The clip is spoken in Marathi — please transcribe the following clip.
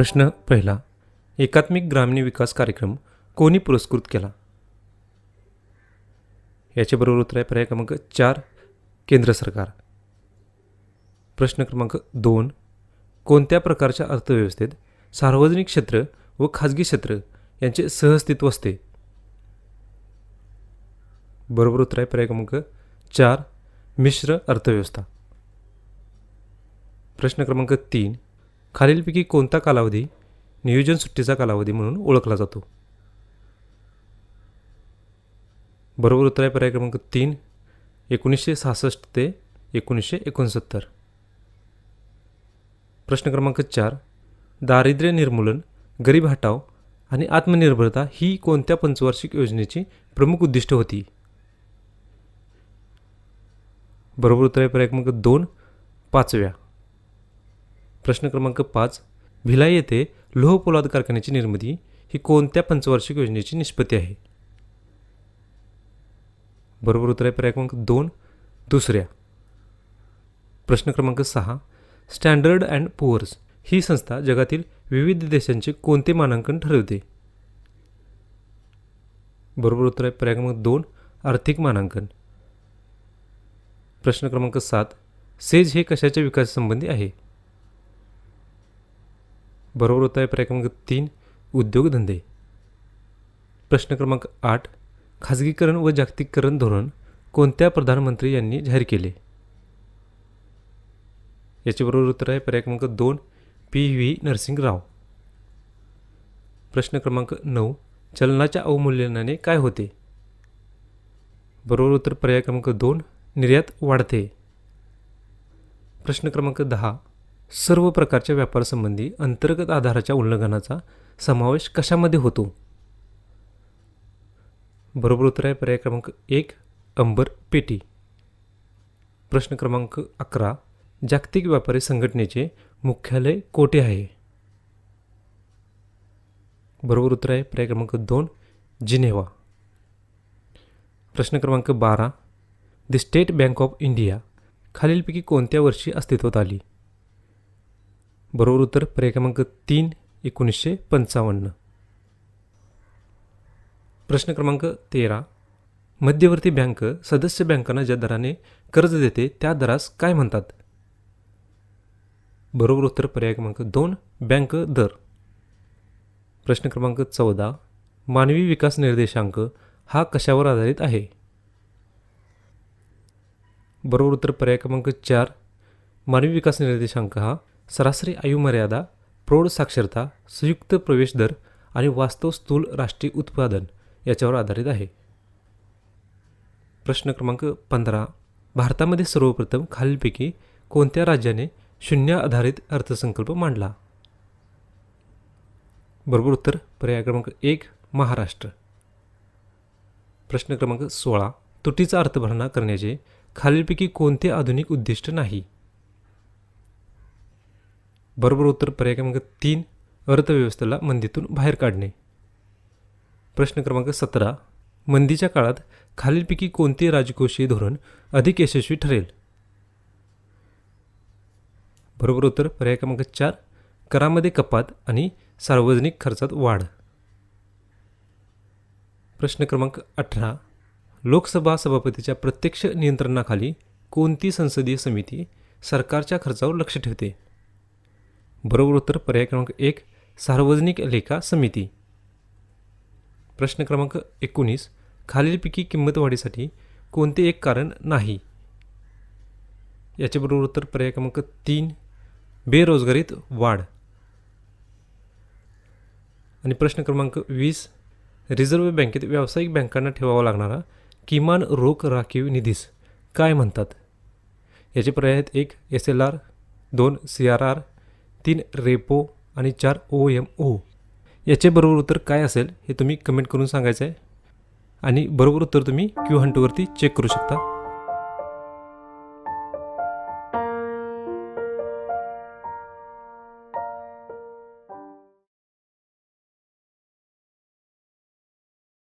प्रश्न पहिला. एकात्मिक ग्रामीण विकास कार्यक्रम कोणी पुरस्कृत केला? याचे बरोबर उत्तर आहे पर्याय क्रमांक चार केंद्र सरकार. प्रश्न क्रमांक दोन. कोणत्या प्रकारच्या अर्थव्यवस्थेत सार्वजनिक क्षेत्र व खाजगी क्षेत्र यांचे सहअस्तित्व असते? बरोबर उत्तर आहे पर्याय क्रमांक चार मिश्र अर्थव्यवस्था. प्रश्न क्रमांक तीन. खालीलपैकी कोणता कालावधी नियोजन सुट्टीचा कालावधी म्हणून ओळखला जातो? बरोबर उत्तर आहे पर्याय क्रमांक तीन एकोणीसशे सहासष्ट ते एकोणीसशे एकोणसत्तर. प्रश्न क्रमांक चार दारिद्र्य निर्मूलन गरीब हटाव आणि आत्मनिर्भरता ही कोणत्या पंचवार्षिक योजनेची प्रमुख उद्दिष्ट होती? बरोबर उत्तर आहे पर्याय क्रमांक दोन पाचव्या. प्रश्न क्रमांक पाच भिलाई येथे लोह पोलाद कारखान्याची निर्मिती ही कोणत्या पंचवार्षिक योजनेची निष्पत्ती आहे? बरोबर उत्तर आहे पर्याय क्रमांक दोन दुसऱ्या. प्रश्न क्रमांक सहा स्टँडर्ड अँड पुअर्स ही संस्था जगातील विविध देशांचे कोणते मानांकन ठरवते? बरोबर उत्तर आहे पर्याय क्रमांक दोन आर्थिक मानांकन. प्रश्न क्रमांक सात सेज हे कशाच्या विकासासंबंधी आहे? बरोबर उत्तर आहे पर्याय क्रमांक तीन उद्योगधंदे. प्रश्न क्रमांक आठ खाजगीकरण व जागतिकीकरण धोरण कोणत्या प्रधानमंत्री यांनी जाहीर केले? याचे बरोबर उत्तर आहे पर्याय क्रमांक दोन पी व्ही नरसिंगराव. प्रश्न क्रमांक नऊ चलनाच्या अवमूल्यनाने काय होते? बरोबर उत्तर पर्याय क्रमांक दोन निर्यात वाढते. प्रश्न क्रमांक दहा सर्व प्रकारच्या व्यापारासंबंधी अंतर्गत आधाराच्या उल्लंघनाचा समावेश कशामध्ये होतो? बरोबर उत्तर आहे पर्याय क्रमांक एक अंबर पेटी. प्रश्न क्रमांक अकरा जागतिक व्यापारी संघटनेचे मुख्यालय कोठे आहे? बरोबर उत्तर आहे पर्याय क्रमांक दोन जिनेवा प्रश्न क्रमांक बारा the State Bank of India खालीलपैकी कोणत्या वर्षी अस्तित्वात आली? बरोबर उत्तर पर्याय क्रमांक तीन एकोणीसशे पंचावन्न. प्रश्न क्रमांक तेरा. मध्यवर्ती बँक सदस्य बँकांना ज्या दराने कर्ज देते त्या दरास काय म्हणतात? बरोबर उत्तर पर्याय क्रमांक दोन बँक दर. प्रश्न क्रमांक चौदा. मानवी विकास निर्देशांक हा कशावर आधारित आहे? बरोबर उत्तर पर्याय क्रमांक चार. मानवी विकास निर्देशांक हा सरासरी आयुमर्यादा प्रौढ साक्षरता संयुक्त प्रवेश दर आणि वास्तव स्थूल राष्ट्रीय उत्पादन याच्यावर आधारित आहे. प्रश्न क्रमांक पंधरा. भारतामध्ये सर्वप्रथम खालीलपैकी कोणत्या राज्याने शून्य आधारित अर्थसंकल्प मांडला? बरोबर उत्तर पर्याय क्रमांक एक महाराष्ट्र. प्रश्न क्रमांक सोळा. तुटीचा अर्थभरणा करण्याचे खालीलपैकी कोणते आधुनिक उद्दिष्ट नाही? बरोबर उत्तर पर्याय क्रमांक तीन अर्थव्यवस्थेला मंदीतून बाहेर काढणे. प्रश्न क्रमांक सतरा मंदीच्या काळात खालीलपैकी कोणते राजकोषीय धोरण अधिक यशस्वी ठरेल? बरोबर उत्तर पर्याय क्रमांक चार करामध्ये कपात आणि सार्वजनिक खर्चात वाढ. प्रश्न क्रमांक अठरा लोकसभा सभापतीच्या प्रत्यक्ष नियंत्रणाखाली कोणती संसदीय समिती सरकारच्या खर्चावर लक्ष ठेवते? बरोबर उत्तर पर्याय क्रमांक एक सार्वजनिक लेखा समिती. प्रश्न क्रमांक एकोणीस खालीलपैकी किंमत वाढीसाठी कोणते एक कारण नाही? याचे बरोबर उत्तर पर्याय क्रमांक तीन बेरोजगारीत वाढ. आणि प्रश्न क्रमांक वीस रिझर्व्ह बँकेत व्यावसायिक बँकांना ठेवावा लागणारा किमान रोख राखीव निधीस काय म्हणतात? याचे पर्याय आहेत एक एस एल आर दोन सी आर आर तीन रेपो आणि चार ओ एम ओ. याचे बरोबर उत्तर काय असेल हे तुम्ही कमेंट करून सांगायचं आहे आणि बरोबर उत्तर तुम्ही क्यू हंटवरती चेक करू शकता.